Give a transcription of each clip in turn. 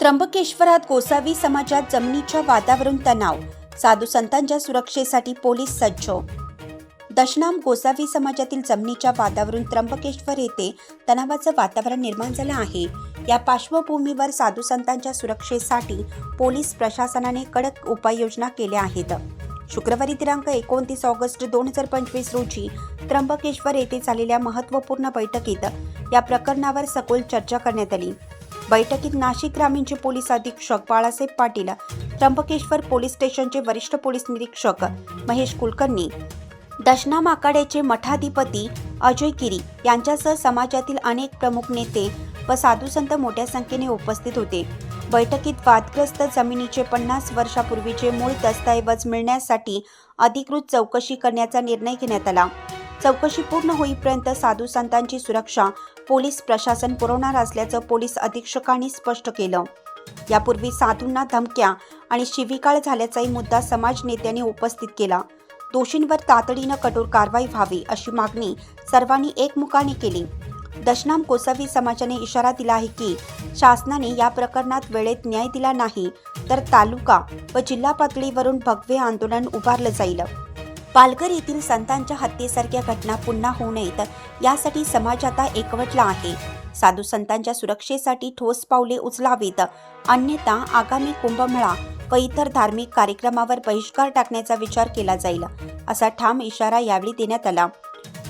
त्र्यंबकेश्वरात गोसावी समाजात जमिनीच्या वादावरून तणाव साधू संतांच्या सुरक्षेसाठी पोलीस सज्ज. दशनाम गोसावी समाजातील जमिनीच्या वादावरून त्र्यंबकेश्वर येथे तणावाचं वातावरण निर्माण झालं आहे. या पार्श्वभूमीवर साधू संतांच्या सुरक्षेसाठी पोलीस प्रशासनाने कडक उपाययोजना केल्या आहेत. शुक्रवारी दिनांक एकोणतीस ऑगस्ट दोन हजार पंचवीस रोजी त्र्यंबकेश्वर येथे झालेल्या महत्त्वपूर्ण बैठकीत या प्रकरणावर सखोल चर्चा करण्यात आली. बैठकीत नाशिक ग्रामीणचे पोलीस अधीक्षक बाळासाहेब पाटील त्र्यंबकेश्वर पोलीस स्टेशनचे वरिष्ठ पोलीस निरीक्षक महेश कुलकर्णी दशनाम माकाड्याचे मठाधिपती अजय गिरी यांच्यासह समाजातील अनेक प्रमुख नेते व साधूसंत मोठ्या संख्येने उपस्थित होते. बैठकीत वादग्रस्त जमिनीचे पन्नास वर्षापूर्वीचे मूळ दस्तऐवज मिळण्यासाठी अधिकृत चौकशी करण्याचा निर्णय घेण्यात आला. चौकशी पूर्ण होईपर्यंत साधू संतांची सुरक्षा पोलीस प्रशासन पुरवणार असल्याचं पोलीस अधीक्षकांनी स्पष्ट केलं. यापूर्वी साधूंना धमक्या आणि शिविकाळ झाल्याचाही मुद्दा समाज नेत्यांनी उपस्थित केला. दोषींवर तातडीनं कठोर कारवाई व्हावी अशी मागणी सर्वांनी एकमुखाने केली. दशनाम कोसावी समाजाने इशारा दिला आहे की शासनाने या प्रकरणात वेळेत न्याय दिला नाही तर तालुका व जिल्हा पातळीवरून भगवे आंदोलन उभारलं जाईल. पालघर येथील संतांच्या हत्येसारख्या घटना पुन्हा होऊ नयेत यासाठी समाज आता एकवटला आहे. साधू संतांच्या सुरक्षेसाठी ठोस पावले उचलावीत. अन्यथा आगामी कुंभमेळा व इतर धार्मिक कार्यक्रमावर बहिष्कार टाकण्याचा विचार केला जाईल असा ठाम इशारा यावेळी देण्यात आला.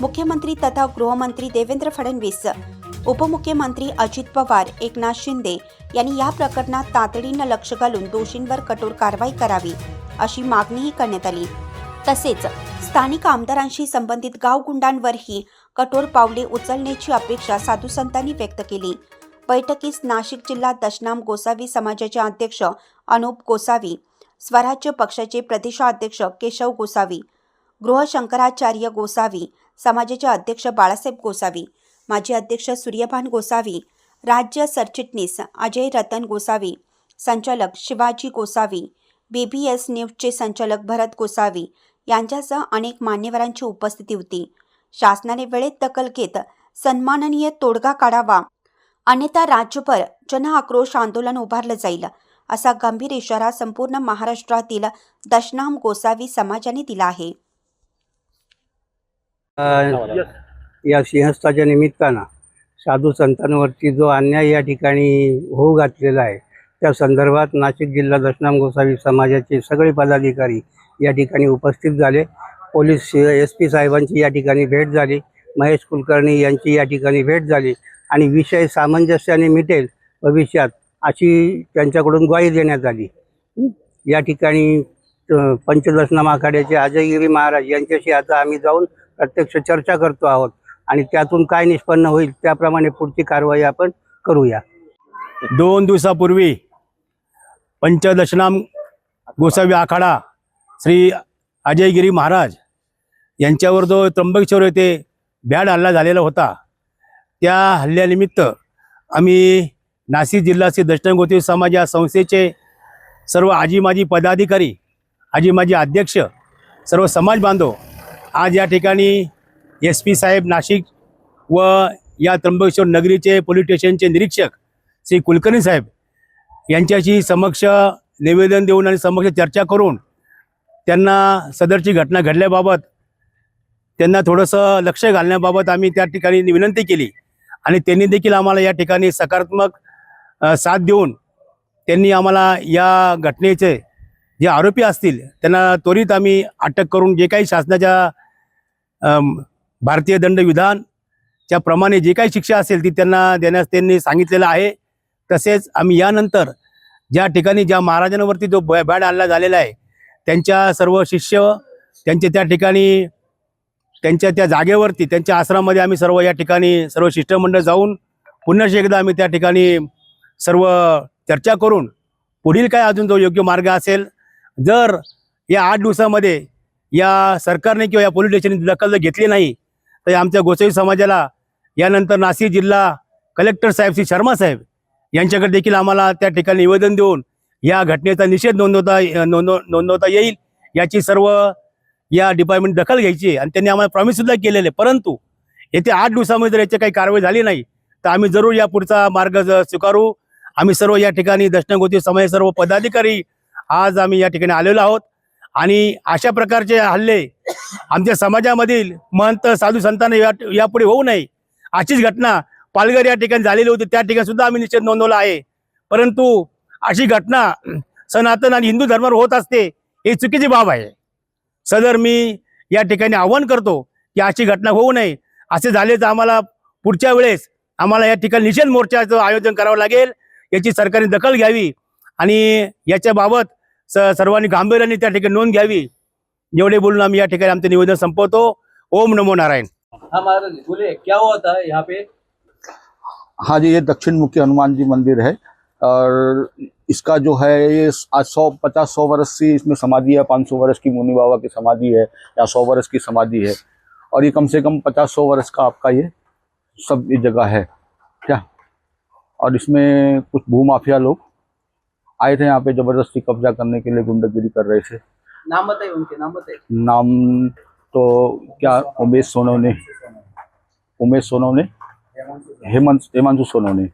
मुख्यमंत्री तथा गृहमंत्री देवेंद्र फडणवीस उपमुख्यमंत्री अजित पवार एकनाथ शिंदे यांनी या प्रकरणात तातडीनं लक्ष घालून दोषींवर कठोर कारवाई करावी अशी मागणीही करण्यात आली. तसेच स्थानिक आमदारांशी संबंधित गावगुंडांवरही कठोर पावले उचलण्याची अपेक्षा साधू संतांनी व्यक्त केली. बैठकीस नाशिक जिल्हा दशनाम गोसावी समाजाचे अध्यक्ष अनुप गोसावी स्वराज्य पक्षाचे प्रदेशाध्यक्ष केशव गोसावी गृहशंकराचार्य गोसावी समाजाचे अध्यक्ष बाळासाहेब गोसावी माजी अध्यक्ष सूर्यभान गोसावी राज्य सरचिटणीस अजय रतन गोसावी संचालक Shivaji Gosavi B B S न्यूजचे संचालक भरत गोसावी यांच्यासह अनेक मान्यवरांची उपस्थिती होती. शासनाने वेळेत दखल घेत सन्माननीय तोडगा काढावा. अन्यथा राज्यभर जनआक्रोश आंदोलन उभारलं जाईल असा गंभीर इशारा संपूर्ण महाराष्ट्रातील दशनाम गोसावी समाजाने दिला आहे. या सिंहस्थाच्या निमित्तानं साधू संतांवरती जो अन्याय या ठिकाणी होऊ घातलेला आहे त्या संदर्भात नाशिक जिल्हा दशनाम गोसावी समाजाचे सगळे पदाधिकारी या ठिकाणी उपस्थित झाले. पोलीस एस पी साहेबांची या ठिकाणी भेट झाली. महेश कुलकर्णी यांची या ठिकाणी भेट झाली. आणि विषय सामंजस्याने मिटेल भविष्यात अशी त्यांच्याकडून ग्वाही देण्यात आली. या ठिकाणी अ, पंचदशनाम आखाड्याचे अजयगिरी महाराज यांच्याशी आता आम्ही जाऊन प्रत्यक्ष चर्चा करतो आहोत. आणि त्यातून काय निष्पन्न होईल त्याप्रमाणे पुढची कारवाई आपण करूया. दोन दिवसापूर्वी पंचदशनाम गोसावी आखाडा श्री अजयगिरी महाराज यांच्यावर जो त्र्यंबकेश्वर येथे बॅड हल्ला झालेला होता त्या हल्ल्यानिमित्त आम्ही नाशिक जिल्हा श्री गोती समाज या संस्थेचे सर्व आजी माजी पदाधिकारी आजी माजी अध्यक्ष सर्व समाज बांधव आज या ठिकाणी एस पी साहेब नाशिक व या त्र्यंबकेश्वर नगरीचे पोलीस स्टेशनचे निरीक्षक श्री कुलकर्णी साहेब यांच्याशी समक्ष निवेदन देऊन आणि समक्ष चर्चा करून त्यांना सदरची घटना घडल्याबाबत त्यांना थोडंसं लक्ष घालण्याबाबत आम्ही त्या ठिकाणी विनंती केली. आणि त्यांनी देखील आम्हाला या ठिकाणी सकारात्मक साथ देऊन त्यांनी आम्हाला या घटनेचे जे आरोपी असतील त्यांना त्वरित आम्ही अटक करून जे काही शासनाच्या भारतीय दंड विधानच्या प्रमाणे जे काही शिक्षा असेल ती त्यांना देण्यास त्यांनी सांगितलेलं आहे. तसेच आम्ही यानंतर ज्या ठिकाणी ज्या महाराजांवरती जो बॅड हल्ला झालेला आहे त्यांच्या सर्व शिष्य त्यांचे त्या ठिकाणी त्यांच्या त्या जागेवरती त्यांच्या आश्रमामध्ये आम्ही सर्व या ठिकाणी सर्व शिष्टमंडळ जाऊन पुन्हा एकदा आम्ही त्या ठिकाणी सर्व चर्चा करून पुढील काय अजून जो योग्य मार्ग असेल जर या आठ दिवसामध्ये या सरकारने किंवा या पोलीस स्टेशनने दखल घेतली नाही तर आमच्या गोसावी समाजाला यानंतर नाशिक जिल्हा कलेक्टर साहेब श्री शर्मा साहेब यांच्याकडे देखील आम्हाला त्या ठिकाणी निवेदन देऊन या घटनेचा निषेध नोंदवता नोंदव नोंदवता येईल याची सर्व या डिपार्टमेंट दखल घ्यायची आणि त्यांनी आम्हाला प्रॉमिस सुद्धा केलेले परंतु येत्या आठ दिवसामध्ये जर याची काही कारवाई झाली नाही तर आम्ही जरूर या पुढचा मार्ग स्वीकारू. आम्ही सर्व या ठिकाणी दक्षिणगोती समाज सर्व पदाधिकारी आज आम्ही या ठिकाणी आलेलो आहोत. आणि अशा प्रकारचे हल्ले आमच्या समाजामधील महंत साधू संतांना या यापुढे होऊ नये अशीच घटना पालघर या ठिकाणी झालेली होती. त्या ठिकाणी सुद्धा आम्ही निषेध नोंदवला आहे. परंतु अशी घटना सनातन आणि हिंदू धर्मावर होत असते ही चुकीची बाब आहे. सदर मी या ठिकाणी आव्हान करतो की अशी घटना होऊ नये. असे झाले तर आम्हाला पुढच्या वेळेस आम्हाला या ठिकाणी निषेध मोर्चाचं आयोजन करावं लागेल. याची सरकारने दखल घ्यावी आणि याच्याबाबत स सर्वांनी गांभीर्याने त्या ठिकाणी नोंद घ्यावी. एवढे बोलून आम्ही या ठिकाणी आमचं निवेदन संपवतो. ओम नमो नारायण. हाँ महाराज बोले क्या हुआ था यहाँ पे? हाँ जी ये दक्षिण मुखी हनुमान जी मंदिर है। और इसका जो है ये आज सौ पचास सौ वर्ष से इसमें समाधि है पाँच सौ वर्ष की मुनि बाबा की समाधि है या सौ वर्ष की समाधि है। और ये कम से कम पचास सौ वर्ष का आपका ये सब ये जगह है क्या? और इसमें कुछ भूमाफिया लोग आए थे यहाँ पे ज़बरदस्ती कब्जा करने के लिए गुंडागिरी कर रहे थे। नाम बताइए उनके नाम बताइए। नाम तो क्या? उमेश सोनवने उमेश सोनवने हेमंत हेमांशु सोनवने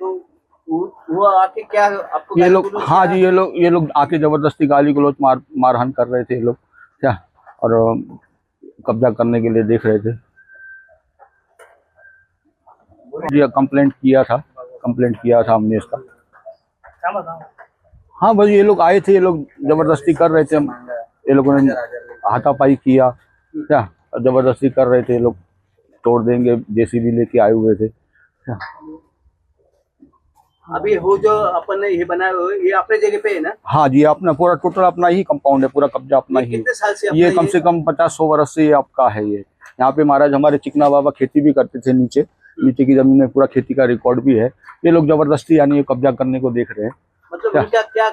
तो वो आके क्या आपको ये लोग हाँ जी ये लोग ये लोग आके ज़बरदस्ती गाली गलौज मार मारहान कर रहे थे ये लोग। क्या? और कब्जा करने के लिए देख रहे थे। जी कंप्लेंट किया था। कंप्लेंट किया था हमने इसका हाँ बस ये लोग आए थे ये लोग ज़बरदस्ती कर रहे थे। ये लोगों ने हाथापाई किया। क्या? ज़बरदस्ती कर रहे थे ये लोग। तोड़ देंगे जेसीबी लेके आए हुए थे। क्या? अभी वो जो अपन ने ये बनाया हुआ ये अपने जगह पे है ना? हाँ जी अपना पूरा टोटल अपना ही कंपाउंड है पूरा कब्जा अपना ही कितने साल से ये कम से कम पचास सौ वर्ष से ये आपका है ये। यहाँ पे महाराज हमारे चिकना बाबा खेती भी करते थे नीचे। नीचे की ज़मीन में पूरा खेती का रिकॉर्ड भी है। ये लोग ज़बरदस्ती यानी कब्जा करने को देख रहे हैं। मतलब क्या? उनका क्या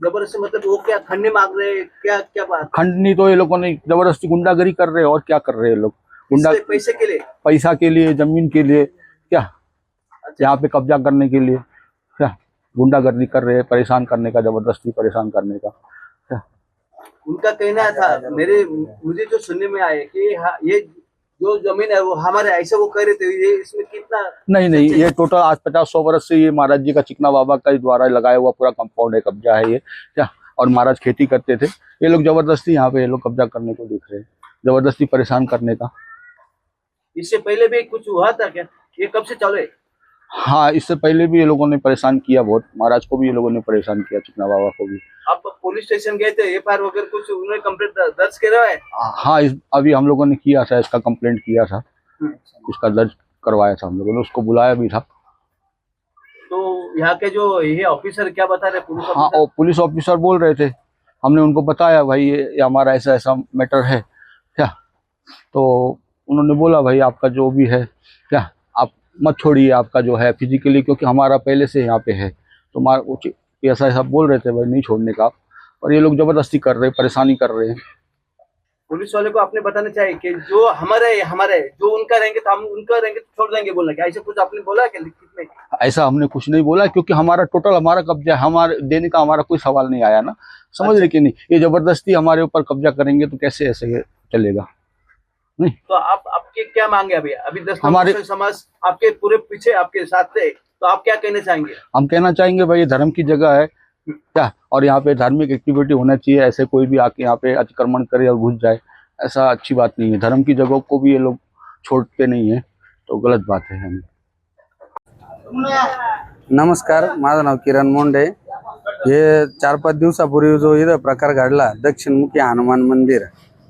ज़बरदस्ती मतलब वो क्या खंडे मांग रहे हैं? क्या क्या बात? खंडनी तो ये लोगों ने ज़बरदस्ती गुंडागरी कर रहे हैं और क्या कर रहे हैं लोग? गुंडा पैसे के लिए? पैसा के लिए ज़मीन के लिए क्या? अच्छा। यहाँ पे कब्जा करने के लिए। गुंडागर्दी कर रहे हैं परेशान करने का ज़बरदस्ती परेशान करने का। उनका कहना था मेरे मुझे जो सुनने में आया कि ये जो ज़मीन है वो हमारे ऐसे वो कह रहे थे ये इसमें कितना नहीं नहीं ये टोटल आज पचास सौ वर्ष से ये महाराज जी का चिकना बाबा का द्वारा लगाया हुआ पूरा कंपाउंड है कब्जा है ये। क्या और महाराज खेती करते थे। ये लोग ज़बरदस्ती यहाँ पे ये लोग कब्जा करने को देख रहे हैं ज़बरदस्ती परेशान करने का। इससे पहले भी कुछ हुआ था क्या? ये कब से चालू है? हाँ इससे पहले भी ये लोगों ने परेशान किया बहुत। महाराज को भी ये लोगों ने परेशान किया चिकना बाबा को भी। आप पुलिस स्टेशन गए थे एफ़ आई वगैरह कुछ उन्होंने कंप्लेंट दर्ज करा है? हाँ इस अभी हम लोगों ने किया था इसका कंप्लेंट किया था। इसका दर्ज करवाया था हम लोगों ने उसको बुलाया भी था। तो यहाँ के जो ये ऑफिसर क्या बता रहे पुलिस हाँ पुलिस ऑफिसर बोल रहे थे। हमने उनको बताया भाई ये, हमारा ऐसा ऐसा मैटर है। क्या? तो उन्होंने बोला भाई आपका जो भी है क्या? मत छोड़िए आपका जो है फिजिकली क्योंकि हमारा पहले से यहाँ पे है। तो हमारा वो ऐसा ऐसा बोल रहे थे भाई नहीं छोड़ने का। और ये लोग ज़बरदस्ती कर रहे हैं परेशानी कर रहे हैं। पुलिस वाले को आपने बताना चाहिए कि जो हमारे हमारे जो उनका रहेंगे तो हम उनका रहेंगे तो छोड़ देंगे बोलना क्या? ऐसे कुछ आपने बोला क्या लिखित में? ऐसा हमने कुछ नहीं बोला क्योंकि हमारा टोटल हमारा कब्जा है हमारे देने का हमारा कोई सवाल नहीं आया ना। समझ रहे कि नहीं? ये ज़बरदस्ती हमारे ऊपर कब्जा करेंगे तो कैसे ऐसे ये चलेगा तो आप आपके क्या मांगे अभी? अभी दस हमारे- समाज आपके पूरे पीछे आपके साथ थे तो आप क्या कहना चाहेंगे? हम कहना चाहेंगे भाई धर्म की जगह है। क्या? और यहाँ पे धार्मिक एक्टिविटी होना चाहिए ऐसे कोई भी आके यहाँ पे अतिक्रमण करे और घुस जाए ऐसा अच्छी बात नहीं है। धर्म की जगहों को भी ये लोग छोड़ते नहीं है तो गलत बात है हमें। नमस्कार माझं नाव किरण मोंडे. हे चार पाच दिवसापूर्वी जो इथं प्रकार घडला दक्षिणमुखी हनुमान मंदिर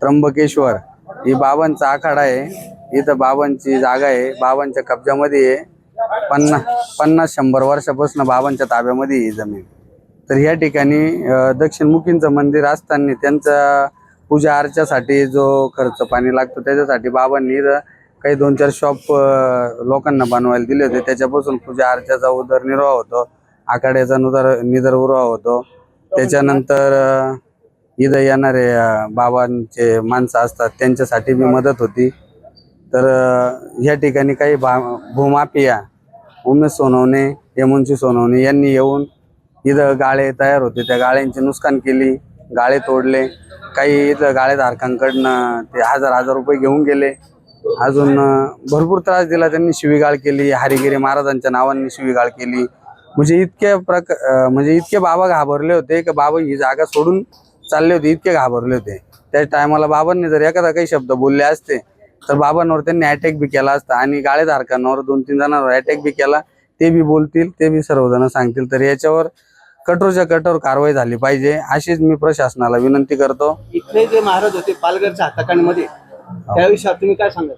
त्र्यंबकेश्वर. ही बाबांचा आखाडा आहे. इथं बाबांची जागा आहे. बाबांच्या कब्जामध्ये आहे. पन्नास पन्नास शंभर वर्षापासून बाबांच्या ताब्यामध्ये ही जमीन तर ह्या ठिकाणी दक्षिणमुखींचं मंदिर असताना त्यांचा पूजा अर्चासाठी जो खर्च पाणी लागतो त्याच्यासाठी बाबांनी काही दोन चार शॉप लोकांना बनवायला दिले होते. त्याच्यापासून पूजा अर्चाचा उदरनिर्वाह होतो. आखाड्याचा नुदर उर्वाह होतो. त्याच्यानंतर इथं येणारे बाबांचे माणसं असतात त्यांच्यासाठी मी मदत होती. तर या ठिकाणी काही भा भूमापिया उमेश सोनवणे यमुनशी सोनवणे यांनी येऊन इथं गाळे तयार होते. त्या गाळ्यांची नुकसान केली गाळे तोडले. काही इथं गाळेधारकांकडनं ते हजार हजार रुपये घेऊन गेले. अजून भरपूर त्रास दिला त्यांनी शिवीगाळ केली. हरिगिरी महाराजांच्या नावांनी शिवीगाळ केली. म्हणजे इतके प्रक म्हणजे इतके बाबा घाबरले होते की बाबा ही जागा सोडून चालले होते इतके घाबरले होते. त्या टायमाला बाबांनी जर एखादा काही शब्द बोलले असते तर बाबांवर त्यांनी अटॅक बी केला असता आणि गाळेधारकांवर दोन तीन जणांवर अटॅक बी केला. ते बी बोलतील ते बी सर्वजण सांगतील. तर याच्यावर कठोरच्या कठोर कारवाई झाली पाहिजे अशीच मी प्रशासनाला विनंती करतो. इथले जे महाराज होते पालघरच्या हाताकांमध्ये त्याविषयी तुम्ही काय सांगाल?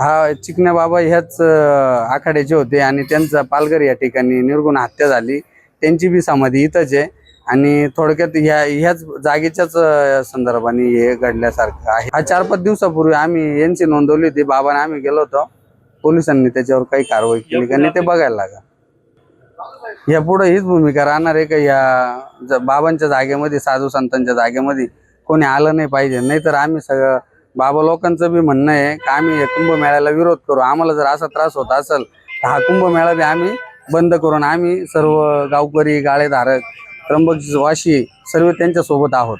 हा चिकण्या बाबा ह्याच अं, आखाड्याचे होते आणि त्यांचा पालघर या ठिकाणी निर्गुण हत्या झाली. त्यांची बी समाधी इथंच आहे. आणि थोडक्यात ह्या ह्याच जागेच्याच संदर्भाने हे घडल्यासारखं आहे. हा चार पाच दिवसापूर्वी आम्ही यांची नोंदवली होती. बाबाने आम्ही गेलो होतो. पोलिसांनी त्याच्यावर काही कारवाई केली का? नाही ते बघायला लागा. या पुढे हीच भूमिका राहणार आहे का? या बाबांच्या जागेमध्ये साधू संतांच्या जागेमध्ये कोणी आलं नाही पाहिजे. नाहीतर आम्ही सगळं बाबा लोकांचं बी म्हणणं आहे की आम्ही या कुंभमेळ्याला विरोध करू? आम्हाला जर असा त्रास होत असेल तर हा कुंभमेळा बी आम्ही बंद करून आम्ही सर्व गावकरी गाळेधारक त्र्यंबक वाशी सर्व त्यांच्यासोबत आहोत.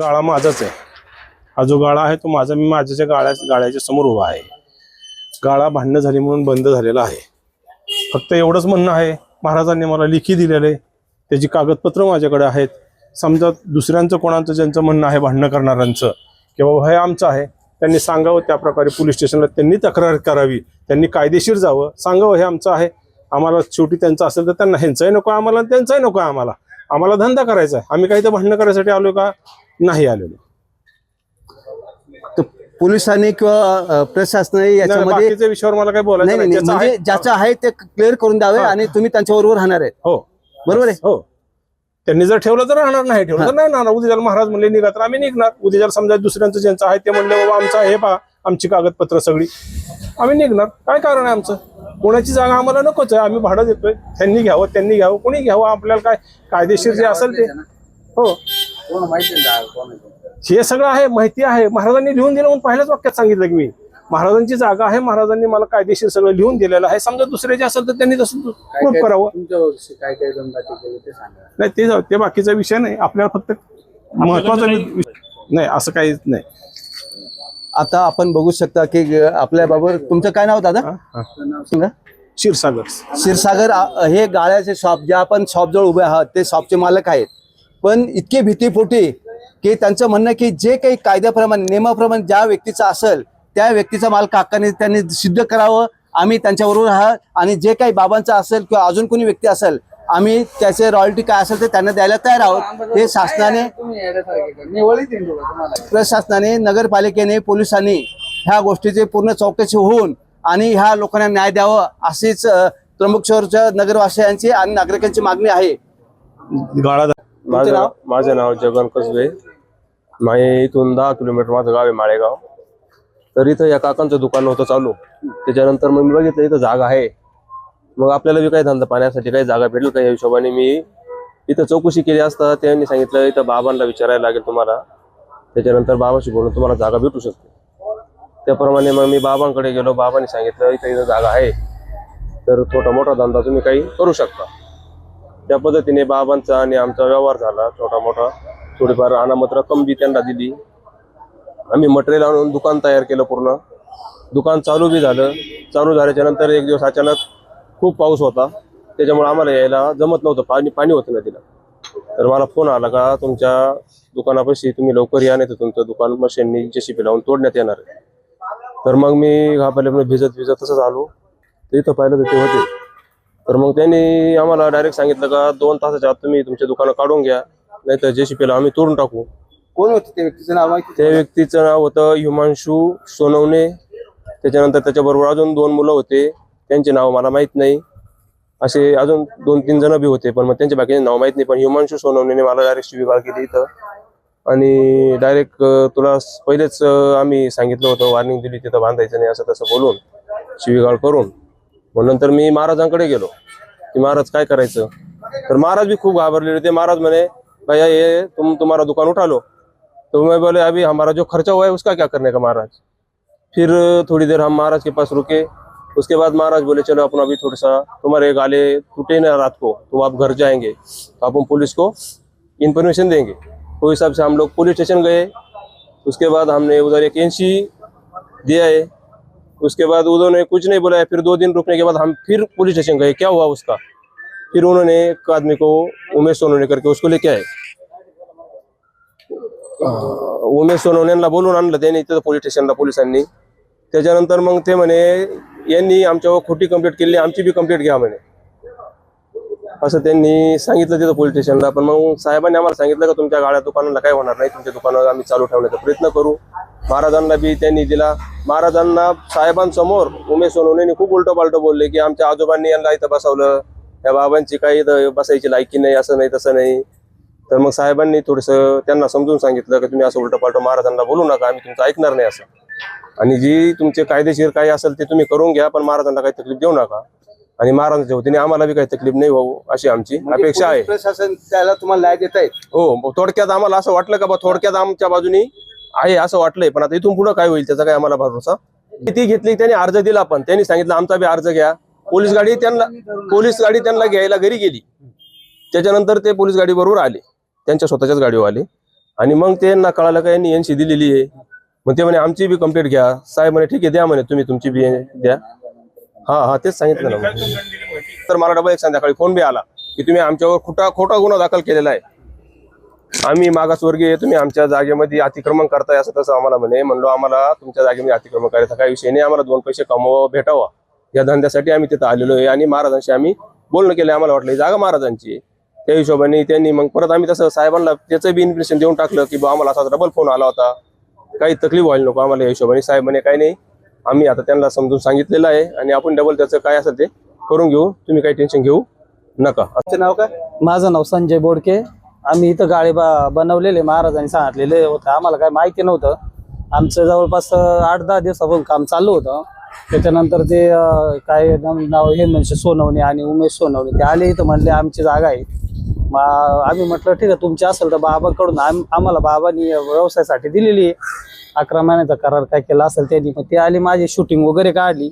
गाळा माझाच आहे. हा जो गाळा आहे तो माझा मी माझ्याच्या गाळ्या गाळ्याच्या समोर उभा आहे. गाळा भांडणं झाली म्हणून बंद झालेला आहे. फक्त एवढंच म्हणणं आहे महाराजांनी मला लिखी दिलेलं आहे त्याची कागदपत्र माझ्याकडे आहेत. समजा दुसऱ्यांचं कोणाचं ज्यांचं म्हणणं आहे भांडणं करणाऱ्यांचं की बाबा हे आमचं आहे त्यांनी सांगावं त्याप्रकारे पोलीस स्टेशनला त्यांनी तक्रार करावी त्यांनी कायदेशीर जावं सांगावं हे आमचं आहे. आम्हाला शेवटी त्यांचं असेल तर त्यांना ह्यांचंही नको आम्हाला त्यांचंही नको आम्हाला. आम्हाला धंदा करायचा आहे. आम्ही काही तर भांडणं करायसाठी आलो का? नाही आलेलो. पोलिसांनी किंवा प्रशासनाने याच्यामध्ये विषयावर मला काही बोलायचं म्हणजे आहे- ज्याचं आहे ते क्लिअर करून द्यावे हा. आणि तुम्ही त्यांच्याबरोबर राहणार आहे हो. बरोबर आहे? हो. त्यांनी जर ठेवलं तर राहणार नाही ठेवलं तर नाही राहणार. उद्या महाराज म्हणले निघा तर आम्ही निघणार. उद्या समजा दुसऱ्यांचं ज्यांचं आहे ते म्हणले बाबा आमचं आहे पा आमची कागदपत्र सगळी. आम्ही निघणार. काय कारण आहे आमचं? कोणाची जागा आम्हाला नकोच आहे. आम्ही भाडं देतोय. त्यांनी घ्यावं त्यांनी घ्यावं. कोणी घ्यावं? आपल्याला काय कायदेशीर जे असेल ते. हो. हे सगळं आहे माहिती आहे. महाराजांनी लिहून दिलं म्हणून पहिल्याच वाक्यात सांगितलं की मी. महाराजांची जागा आहे महाराजांनी मला कायदेशीर सगळं लिहून दिलेलं आहे. समजा दुसरे जे असेल तर त्यांनी तसं प्रूफ करावं. काय काय दमदाटी केली ते सांगा. नाही ते जाऊ ते बाकीचा विषय नाही. आपल्याला फक्त महत्त्वाचा नाही असं काहीच नाही. आता आपण बघू शकता की आपल्या बाबा तुमचं काय नाव दादा? सांगा. क्षीरसागर. क्षीरसागर आ- हे गाळ्याचे शॉप जे आपण शॉप जवळ उभे आहात ते शॉपचे मालक आहेत. पण इतके भीतीपोटी की त्यांचं म्हणणं आहे की जे काही कायद्याप्रमाणे नियमाप्रमाणे ज्या व्यक्तीचा असेल त्या व्यक्तीचा मालक हक्काने त्यांनी सिद्ध करावं. आम्ही त्यांच्याबरोबर आहात. आणि जे काही बाबांचा असेल किंवा अजून कोणी व्यक्ती असेल आम्ही त्याचे रॉयल्टी काय असेल ते त्यांना द्यायला तयार आहोत. हे शासनाने प्रशासनाने नगरपालिकेने पोलिसांनी ह्या गोष्टीची पूर्ण चौकशी होऊन आणि ह्या लोकांना न्याय द्यावं अशीच त्र्यंबकेश्वरच्या नगरवासियांची आणि नागरिकांची मागणी आहे. माझं नाव? माझं नाव जगन कसबे. माझे इथून दहा किलोमीटर माझं गाव आहे माळेगाव. तर इथं या काकांचं दुकान होतं चालू. त्याच्यानंतर मग मी बघितलं इथं जागा आहे. मग आपल्याला बी काही धंदा पाण्यासाठी काही जागा भेटेल का या हिशोबाने मी इथं चौकशी केली असता त्यांनी सांगितलं इथं बाबांना विचारायला लागेल तुम्हाला. त्याच्यानंतर बाबाशी बोलून तुम्हाला जागा भेटू शकते. त्याप्रमाणे मग मी बाबांकडे गेलो बाबांनी सांगितलं इथं इथं जागा आहे. तर छोटा मोठा धंदा तुम्ही काही करू शकता. त्या पद्धतीने बाबांचा आणि आमचा व्यवहार झाला छोटा मोठा थोडीफार अनामत रक्कम बी त्यांना दिली. आम्ही मटेरियल आणून दुकान तयार केलं पूर्ण. दुकान चालू बी झालं. चालू झाल्याच्यानंतर एक दिवस अचानक खूप पाऊस होता. त्याच्यामुळे आम्हाला यायला जमत नव्हतं. पाणी पाणी होतं नदीला. तर मला फोन आला का तुमच्या दुकानापाशी तुम्ही लवकर या नाही तर तुमचं दुकान मशीननी जेसीपी लावून तोडण्यात येणार आहे. तर मग मी घाबरल्यामुळे भिजत भिजत तसंच आलो. तर इथं पाहिलं तर ते होते. तर मग त्यांनी आम्हाला डायरेक्ट सांगितलं का दोन तासाच्या आत तुम्ही तुमचे दुकानं काढून घ्या नाही तर जेसीपीला आम्ही तोडून टाकू. कोण होते त्या व्यक्तीचं नाव माहिती? त्या व्यक्तीचं नाव होतं हिमांशू सोनवणे. त्याच्यानंतर त्याच्याबरोबर अजून दोन मुलं होते. त्यांचे नाव मला माहीत नाही. असे अजून दोन तीन जण बी होते पण मग त्यांच्या बाकीचे नाव माहीत नाही. पण हिमांशू सोनवणेने मला डायरेक्ट शिवीगाळ केली इथं. आणि डायरेक्ट तुला पहिलेच आम्ही सांगितलं होतं वॉर्निंग दिली तिथं बांधायचं नाही असं तसं बोलून शिवीगाळ करून. मग नंतर मी महाराजांकडे गेलो की महाराज काय करायचं? तर महाराज भी खूप घाबरलेले होते. महाराज म्हणे भैया ये तुम तुम्हारा दुकान उठा लो तो मैं बोले अभी हमारा जो खर्चा हुआ है उसका क्या करने का महाराज? फिर थोड़ी देर हम महाराज के पास रुके. उसके बाद महाराज बोले, चलो अपन अभी थोड़ा सा तुम्हारे गाले टूटे ना रात को तो आप घर जाएँगे। तो अपन पुलिस को इन्फॉर्मेशन देंगे। तो हिसाब से हम लोग पुलिस स्टेशन गए। उसके बाद हमने उधर एक एनसी दिया है उसके बाद उन्होंने कुछ नहीं बोला फिर दो दिन रुकने के बाद हम फिर पुलिस स्टेशन गए। क्या हुआ उसका? फिर उन्होंने एक आदमी को उमेश सोनवणे करके उसको लेके आए। उमेश सोनवणेला बोलून आणलं त्यांनी तिथं पोलीस स्टेशनला पोलिसांनी त्याच्यानंतर मग ते म्हणे यांनी आमच्यावर खोटी कंप्लेंट केली आमची बी कंप्लेंट घ्या म्हणे. असं त्यांनी सांगितलं तिथं पोलीस स्टेशनला पण मग साहेबांनी आम्हाला सांगितलं का तुमच्या गाड्या दुकानाला काय होणार नाही तुमच्या दुकानावर आम्ही चालू ठेवण्याचा प्रयत्न करू. महाराजांना बी त्यांनी दिला. महाराजांना साहेबांसमोर उमेश सोनवणेंनी खूप उलट पालट बोलले की आमच्या आजोबांनी यांना इथं बसवलं. या बाबांची काही इथं बसायची लायकी नाही असं नाही तसं नाही. तर मग साहेबांनी थोडंसं त्यांना समजून सांगितलं की तुम्ही असं उलट पालट महाराजांना बोलू नका आम्ही तुमचं ऐकणार नाही असं. आणि जी तुमचे कायदेशीर काही असेल ते तुम्ही करून घ्या पण महाराजांना काही तकलीफ देऊ नका. आणि महाराजांच्या वतीने आम्हाला बी काही तकलीफ नाही व्हावं अशी आमची म्हणजे अपेक्षा आहे. प्रशासन त्याला तुम्हाला न्याय देत आहेत? हो थोडक्यात आम्हाला असं वाटलं का बा थोडक्यात आमच्या बाजूनी आहे असं वाटलंय पण आता इथून पुढे काय होईल त्याचा काय आम्हाला भरोसा? ती घेतली त्यांनी अर्ज दिला पण त्यांनी सांगितलं आमचा बी अर्ज घ्या. पोलीस गाडी त्यांना पोलीस गाडी त्यांना घ्यायला घरी गेली. त्याच्यानंतर ते पोलीस गाडी बरोबर आले. त्यांच्या स्वतःच्याच गाडीवर आले. आणि मग त्यांना कळालं का यांनी यांची दिलेली आहे. मग ते म्हणे आमची बी कंप्लीट घ्या. साहेब म्हणे ठीक आहे द्या म्हणे तुम्ही तुमची बी द्या. हा हा तेच सांगितलं ना तर मला डबल एक संध्याकाळी फोन बी आला की तुम्ही आमच्यावर खोटा खोटा गुन्हा दाखल केलेला आहे. आम्ही मागासवर्गीय तुम्ही आमच्या जागेमध्ये अतिक्रमण करताय असं तसं आम्हाला म्हणे. म्हणलो आम्हाला तुमच्या जागेमध्ये अतिक्रमण करायचा काही विषय नाही. आम्हाला दोन पैसे कमवा भेटावा. या धंद्यासाठी आम्ही तिथं आलेलो आहे आणि महाराजांशी आम्ही बोलणं केलं आम्हाला वाटलं जागा महाराजांची आहे. त्या हिशोबाने त्यांनी मग परत आम्ही तसं साहेबांना त्याचं बी इन्फॉर्मेशन देऊन टाकलं की बा आम्हाला असा डबल फोन आला होता. काही तकलीफ व्हायला नको आम्हाला या हिशोबाने. साहेब म्हणे काही नाही आम्ही आता त्यांना समजून सांगितलेलं आहे आणि आपण डबल त्याचं काय असेल ते करून घेऊ. तुम्ही काही टेन्शन घेऊ नका. तुमचं नाव काय? माझं नाव संजय बोडके. आम्ही इथं गाळे बा बनवलेले महाराजांनी सांगितलेले होतं. आम्हाला काय माहिती नव्हतं. आमचं जवळपास आठ दहा दिवसापासून काम चालू होतं. त्याच्यानंतर ते काय नाव नाव हे म्हणजे सोनवणे आणि उमेश सोनवणे ते आले इथं म्हणले आमची जागा आहे. मग आम्ही म्हटलं ठीक आहे तुमची असेल तर बाबाकडून आम आम्हाला बाबांनी व्यवसायासाठी दिलेली आहे. अकरा महिन्याचा करार काय केला असेल त्यांनी मग ते आली माझी शूटिंग वगैरे काढली.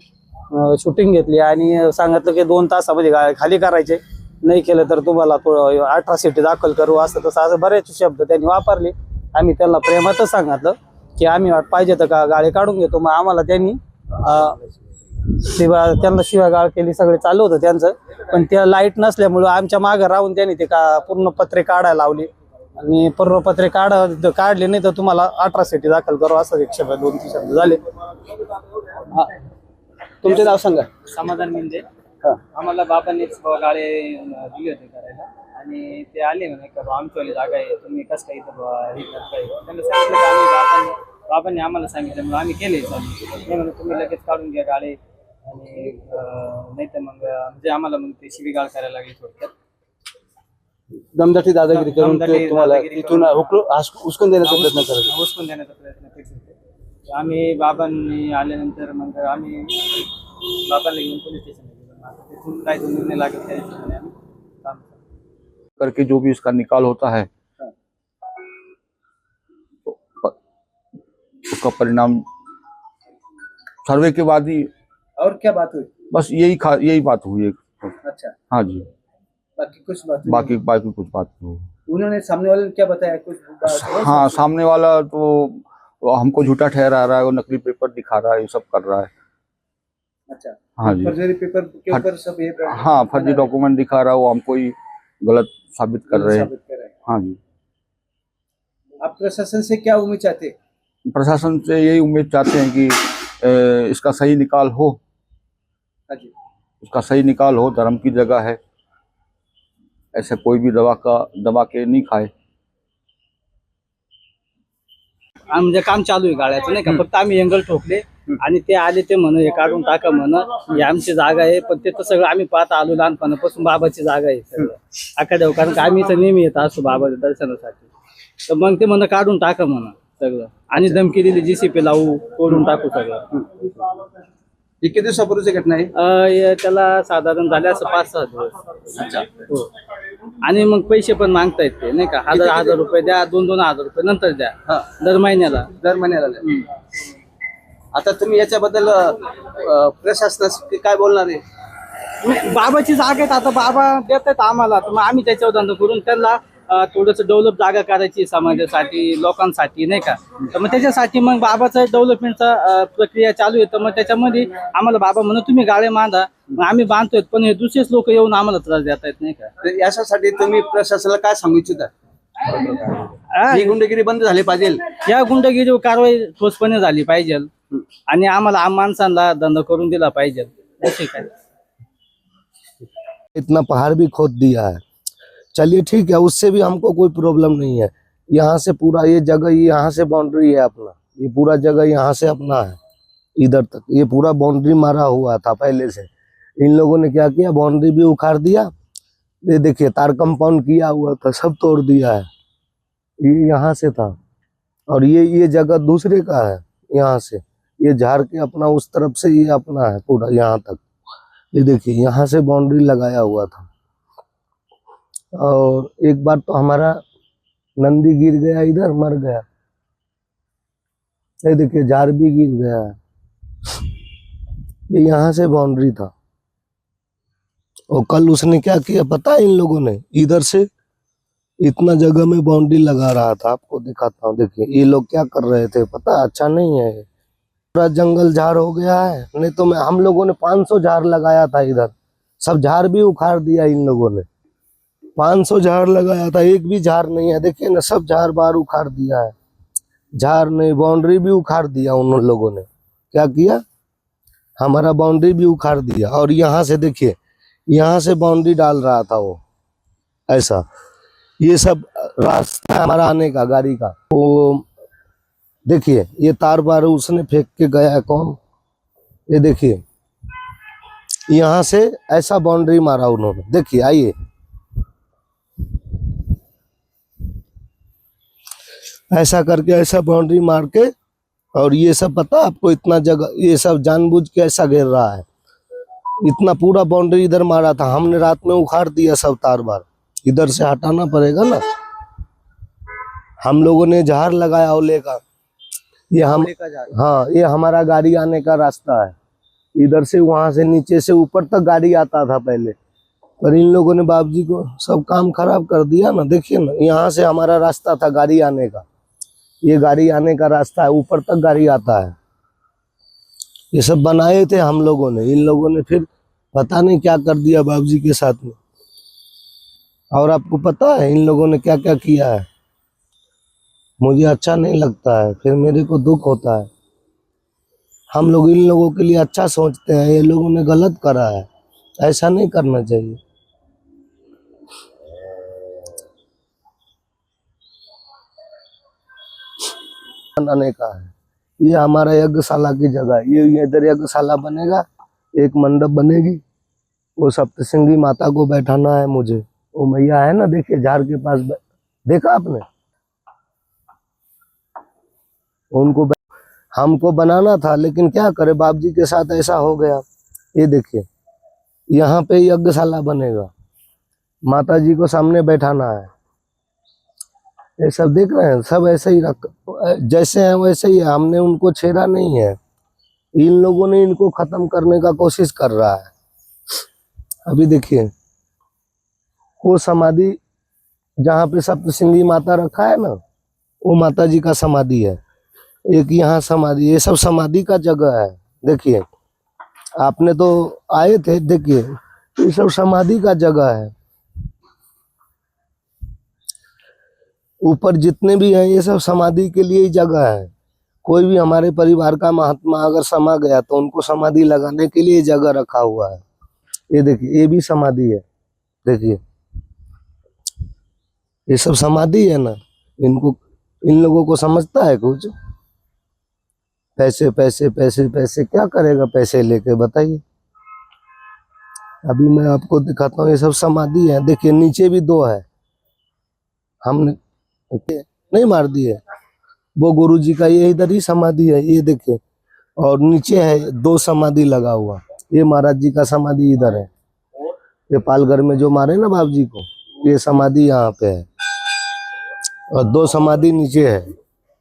शूटिंग घेतली आणि सांगितलं की दोन तासामध्ये खाली करायचे. नाही केलं तर तुम्हाला थोडं अठरा सीटी दाखल करू असं तसं असं बरेच शब्द त्यांनी वापरले. आम्ही त्यांना प्रेमातच सांगितलं की आम्ही वाट पाहिजे तर का गाडी काढून घेतो. मग आम्हाला त्यांनी शिवा त्यांना शिवागाळ केली सगळे चालू होतं त्यांचं. पण त्या लाइट नसल्यामुळं आमच्या मागं राहून त्यांनी ते का पूर्ण पत्रे काढायला लावली. आणि पूर्ण पत्रे काढ काढले नाही तर तुम्हाला अठरा सिटी दाखल करू असं एक शब्द दोन तीन शब्द झाले. हा. तुमचे नाव सांगा. समाधान म्हणजे हा. आम्हाला बाबांनीच ब- गाळे दिले होते करायला. आणि ते आले म्हणे का बा आमच्यावाली जागा आहे. तुम्ही कसं काय इथं ब- हे करताय? त्यांना सांगितलं की आम्ही बाबांनी बाबांनी आम्हाला सांगितलं मग आम्ही केले चालू. ते म्हणे तुम्ही लगेच काढून घ्या गाळे. आणि नाही तर मग म्हणजे आम्हाला मग ते शिवीगाळ करायला लागली थोडक्यात. दमदाटी दादागिरी करून ते तुम्हाला दादागिरी तिथून हुकलू- हास- हुसकून देण्याचा प्रयत्न करत देण्याचा प्रयत्न करीत होते. आम्ही बाबांनी आल्यानंतर मग आम्ही बाबांना घेऊन पोलीस स्टेशनला गेलो. आता तिथून काय निर्णय लागेल त्या हिशोबाने आम्ही काम करू. करके जो भी उसका निकाल होता है. तो प- उसका परिणाम सर्वे के बाद ही और क्या बात हुई? बस यही यही बात हुई है अच्छा। हाँ जी। बाकी कुछ बात बाकी बाकी कुछ बात नहीं हुई। उन्होंने सामने वाले ने क्या बताया? कुछ हाँ सामने वाला तो हमको झूठा ठहरा रहा है वो नकली पेपर दिखा रहा है ये सब कर रहा है। अच्छा। हाँ जी। फर्जरी पेपर के ऊपर सब ये हाँ फर्जी डॉक्यूमेंट दिखा रहा है वो हमको ही गलत साबित कर रहे हैं। हैं। जी। आप प्रशासन से क्या उम्मीद चाहते हैं? प्रशासन से यही उम्मीद चाहते हैं कि इसका सही निकाल हो। उसका सही निकाल हो धर्म की जगह है ऐसे कोई भी दवा का दबा के नहीं खाए। म्हणजे काम चालू आहे गाड्याचं नाही का? फक्त आम्ही एंगल ठोकले आणि ते आले ते म्हण हे काढून टाका म्हण ही आमची जागा आहे. पण ते तर सगळं आम्ही पाहत आलो लहानपणापासून बाबाची जागा आहे सगळं. आखाड्यावर कारण का आम्ही तर नेहमी येत असतो बाबाच्या दर्शनासाठी. तर मग ते म्हण काढून टाका म्हणा सगळं. आणि धमकी दिली जीसीपी लावू तोडून टाकू सगळं. ही किती दिवसापूर्वीची घटना आहे? अं, त्याला साधारण झाले असं पाच सहा दिवस. हो. आणि मग पैसे पण मागतायत ते नाही का? हजार हजार रुपये द्या दोन दोन हजार रुपये नंतर द्या. हा. दर महिन्याला. दर महिन्याला. आता तुम्ही याच्याबद्दल अं, प्रशासनास काय बोलणार आहे? नाही, बाबाची जागा आहेत आता. बाबा देत आहेत आम्हाला. तर मग आम्ही त्याच्यावर धंदा करून त्यांना थोडस डेव्हलप जागा करायची समाजासाठी लोकांसाठी नाही का? तर मग त्याच्यासाठी मग बाबाचं डेव्हलपमेंटचा प्रक्रिया चालू आहे. तर मग त्याच्यामध्ये आम्हाला बाबा म्हणून तुम्ही गाळे बांधा मग आम्ही बांधतोय पण हे दुसरेच लोक येऊन आम्हाला त्रास देत आहेत नाही का? तर याच्यासाठी तुम्ही प्रशासनाला काय सांगू इच्छिता? हा, गुंडगिरी बंद झाली पाहिजे. या गुंडगिरी कारवाई ठोसपणे झाली पाहिजे. आणि आम्हाला आम माणसांना धंदा करून दिला पाहिजे. असे काय? इतना पहाड़ भी खोद दिया है। चलिए ठीक है, उससे भी हमको कोई प्रॉब्लम नहीं है। यहाँ से पूरा ये जगह, ये यहाँ से बाउंड्री है अपना। ये पूरा जगह यहाँ से अपना है, इधर तक। ये पूरा बाउंड्री मारा हुआ था पहले से। इन लोगों ने क्या किया बाउंड्री भी उखाड़ दिया। ये देखिए, तार कंपाउंड किया हुआ था, सब तोड़ दिया है। ये यहाँ से था। और ये ये जगह दूसरे का है, यहाँ से। ये झाड़ के अपना, उस तरफ़ से ये अपना है, पूरा यहाँ तक। ये देखिए, यहाँ से बाउंड्री लगाया हुआ था। और एक बार तो हमारा नंदी गिर गया, इधर मर गया। ये देखिए जार भी गिर गया। ये यहाँ से बाउंड्री था। और कल उसने क्या किया पता है इन लोगों ने? इधर से इतना जगह में बाउंड्री लगा रहा था। आपको दिखाता हूँ, देखिए, ये लोग क्या कर रहे थे पता? अच्छा नहीं है पूरा जंगल झाड़ हो गया है। नहीं तो मैं, हम लोगों ने 500 झाड़ लगाया था इधर। सब झाड़ भी उखाड़ दिया इन लोगों ने। 500 झाड़ लगाया था, एक भी झाड़ नहीं है। देखिए ना, सब झाड़ बार उखाड़ दिया है। झाड़ नहीं, बाउंड्री भी उखाड़ दिया उन लोगों ने। क्या किया? हमारा बाउंड्री भी उखाड़ दिया। और यहाँ से देखिए, यहाँ से बाउंड्री डाल रहा था वो, ऐसा। ये सब रास्ता हमारा आने का, गाड़ी का। वो देखिए, ये तार बार उसने फेंक के गया है कौन? ये देखिए, यहाँ से ऐसा बाउंड्री मारा उन्होंने। देखिए, आइए। ऐसा करके ऐसा बाउंड्री मार के, और ये सब पता आपको इतना जगह, ये सब जानबूझ के ऐसा घेर रहा है। इतना पूरा बाउंड्री इधर मारा था, हमने रात में उखाड़ दिया सब तार बार। इधर से हटाना पड़ेगा ना। हम लोगों ने झाड़ लगाया ओले का। ये हम हाँ ये हमारा गाड़ी आने का रास्ता है। इधर से वहाँ से नीचे से ऊपर तक गाड़ी आता था पहले। पर इन लोगों ने बाप जी को सब काम खराब कर दिया ना। देखिए ना, यहाँ से हमारा रास्ता था गाड़ी आने का। ये गाड़ी आने का रास्ता है, ऊपर तक गाड़ी आता है। ये सब बनाए थे हम लोगों ने। इन लोगों ने फिर पता नहीं क्या कर दिया बाप जी के साथ में। और आपको पता है, इन लोगों ने क्या क्या किया है? मुझे अच्छा नहीं लगता है, फिर मेरे को दुख होता है। हम लोग इन लोगों के लिए अच्छा सोचते हैं, ये लोगों ने गलत करा है। ऐसा नहीं करना चाहिए। बनाने का है। ये हमारा यज्ञशाला की जगह है। ये इधर यज्ञशाला बनेगा, एक मंडप बनेगी। वो सप्तसिंगी माता को बैठाना है मुझे। वो मैया है ना, देखिए, झाड़ के पास देखा आपने? उनको हमको बनाना था, लेकिन क्या करे बाप जी के साथ ऐसा हो गया। ये देखिए, यहाँ पे यज्ञशाला बनेगा। माता जी को सामने बैठाना है। ये सब देख रहे हैं, सब ऐसे ही रख, जैसे हैं वैसे ही है, हमने उनको छेड़ा नहीं है। इन लोगों ने इनको खत्म करने का कोशिश कर रहा है। अभी देखिए, वो समाधि जहाँ पे सप्तसिंगी माता रखा है ना, वो माता जी का समाधि है। एक यहाँ समाधि, ये सब समाधि का जगह है। देखिए, आपने तो आए थे, देखिए, ये सब समाधि का जगह है। ऊपर जितने भी हैं, ये सब समाधि के लिए ही जगह है। कोई भी हमारे परिवार का महात्मा अगर समा गया तो उनको समाधि लगाने के लिए जगह रखा हुआ है। ये देखिए, ये भी समाधि है। देखिए, ये सब समाधि है ना? इनको, इन लोगों को समझता है कुछ? पैसे पैसे पैसे पैसे, क्या करेगा पैसे लेके, बताइए। अभी मैं आपको दिखाता हूँ, ये सब समाधि है। देखिए, नीचे भी दो है। हमने नहीं मार दिए वो गुरु जी का ये इधर ही समाधि है, ये देखे। और नीचे है, दो समाधि लगा हुआ। ये महाराज जी का समाधि इधर है। ये पालघर में जो मारे ना बाप जी को, ये समाधि यहाँ पे है। और दो समाधि नीचे है।